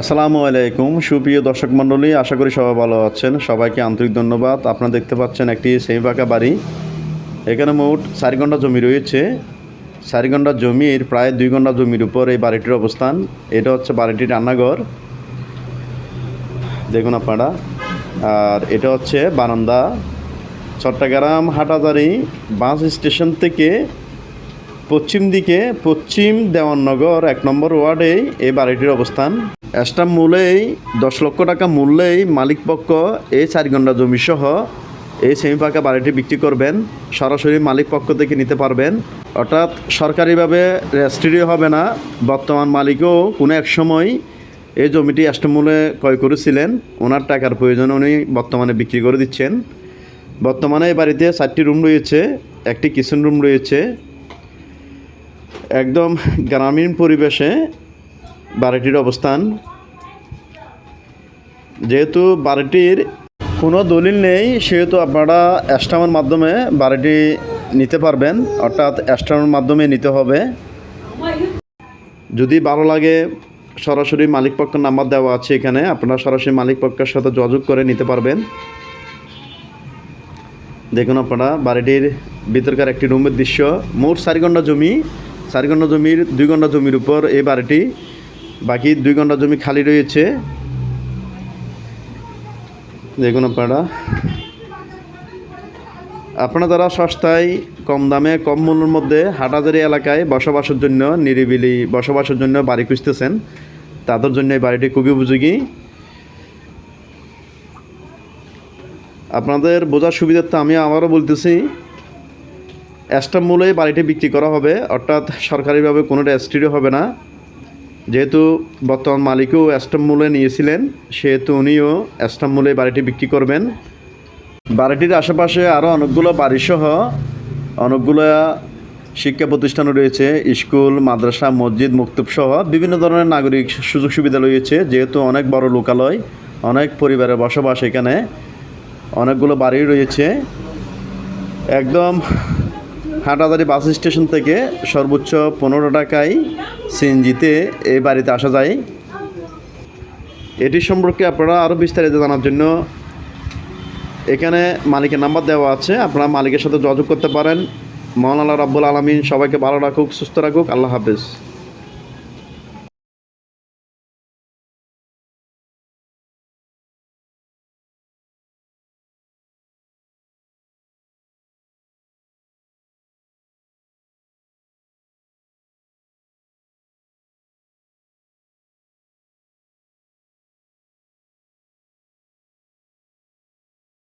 আসসালামু আলাইকুম। সুপ্রিয় দর্শক মণ্ডলী, আশা করি সবাই ভালো আছেন। সবাইকে আন্তরিক ধন্যবাদ। আপনারা দেখতে পাচ্ছেন একটি সেমি পাকা বাড়ি। এখানে মোট চার ঘণ্টা জমি রয়েছে। চার ঘণ্টা জমির প্রায় দুই ঘণ্টা জমির উপর এই বাড়িটির অবস্থান। এটা হচ্ছে বাড়িটির রান্নাঘর। দেখুন আপনারা। আর এটা হচ্ছে বারান্দা। চট্টগ্রাম হাটাজারি বাস স্টেশন থেকে পশ্চিম দিকে পশ্চিম দেওয়াননগর এক নম্বর ওয়ার্ডেই এই বাড়িটির অবস্থান। এক্সট্রা মূলেই দশ লক্ষ টাকা মূল্যেই মালিকপক্ষ এই চার ঘণ্টা জমি সহ এই সেমি পাকা বাড়িটি বিক্রি করবেন। সরাসরি মালিক পক্ষ থেকে নিতে পারবেন। অর্থাৎ সরকারিভাবে রেজিস্ট্রি হবে না। বর্তমান মালিকও কোনো এক সময় এই জমিটি অষ্টমূলে ক্রয় করেছিলেন। ওনার টাকার প্রয়োজন উনি বর্তমানে বিক্রি করে দিচ্ছেন। বর্তমানে এই বাড়িতে চারটি রুম রয়েছে। একটি কিচেন রুম রয়েছে। একদম গ্রামীণ পরিবেশে বাড়িটির অবস্থান। যেহেতু বাড়িটির কোনো দলিল নেই, সেহেতু আপনারা অ্যাস্টামের মাধ্যমে বাড়িটি নিতে পারবেন, অর্থাৎ অ্যাস্টামের মাধ্যমে নিতে হবে। যদি ভালো লাগে, সরাসরি মালিক পক্ষের নাম্বার দেওয়া আছে এখানে, আপনারা সরাসরি মালিক পক্ষের সাথে যোগাযোগ করে নিতে পারবেন। দেখুন আপনারা, বাড়িটির ভিতরকার একটি রুমের দৃশ্য, মোট চারি ঘণ্টা জমি। চারি ঘণ্টা জমির, দুই ঘণ্টা জমির উপর এই বাড়িটি, বাকি দুই ঘণ্টা জমি খালি রয়েছে। দেখুন আপনারা। আপনারা যারা সস্তায় কম দামে, কম মূল্যের মধ্যে হাটাজারি এলাকায় বসবাসের জন্য, নিরিবিলি বসবাসের জন্য বাড়ি খুঁজতেছেন, তাদের জন্য এই বাড়িটি খুবই উপযোগী। আপনাদের বোঝার সুবিধার্থে আমি আবারও বলতেছি অ্যাস্টাম মূল্যে বাড়িটি বিক্রি করা হবে, অর্থাৎ সরকারিভাবে কোনো রেজিস্ট্রি হবে না। যেহেতু বর্তমান মালিকও অ্যাস্টাম মূল্যে নিয়েছিলেন, সেহেতু উনিও অ্যাস্টাম মূল্যে বাড়িটি বিক্রি করবেন। বাড়িটির আশেপাশে আরও অনেকগুলো বাড়িসহ অনেকগুলো শিক্ষা প্রতিষ্ঠান রয়েছে, স্কুল, মাদ্রাসা, মসজিদ মুক্তব সহ বিভিন্ন ধরনের নাগরিক সুযোগ সুবিধা রয়েছে, যেহেতু অনেক বড় লোকালয়, অনেক পরিবারের বসবাস এখানে, অনেকগুলো বাড়ি রয়েছে। একদম হাটাদারি বাস স্টেশন থেকে সর্বোচ্চ পনেরো টাকায় সিএনজিতে এই বাড়িতে আসা যায়। এটি সম্পর্কে আপনারা আরও বিস্তারিত জানার জন্য এখানে মালিকের নাম্বার দেওয়া আছে। আপনারা মালিকের সাথে যোগাযোগ করতে পারেন। মহান আল্লাহ রাব্বুল আলমিন সবাইকে ভালো রাখুক, সুস্থ রাখুক। আল্লাহ হাফেজ।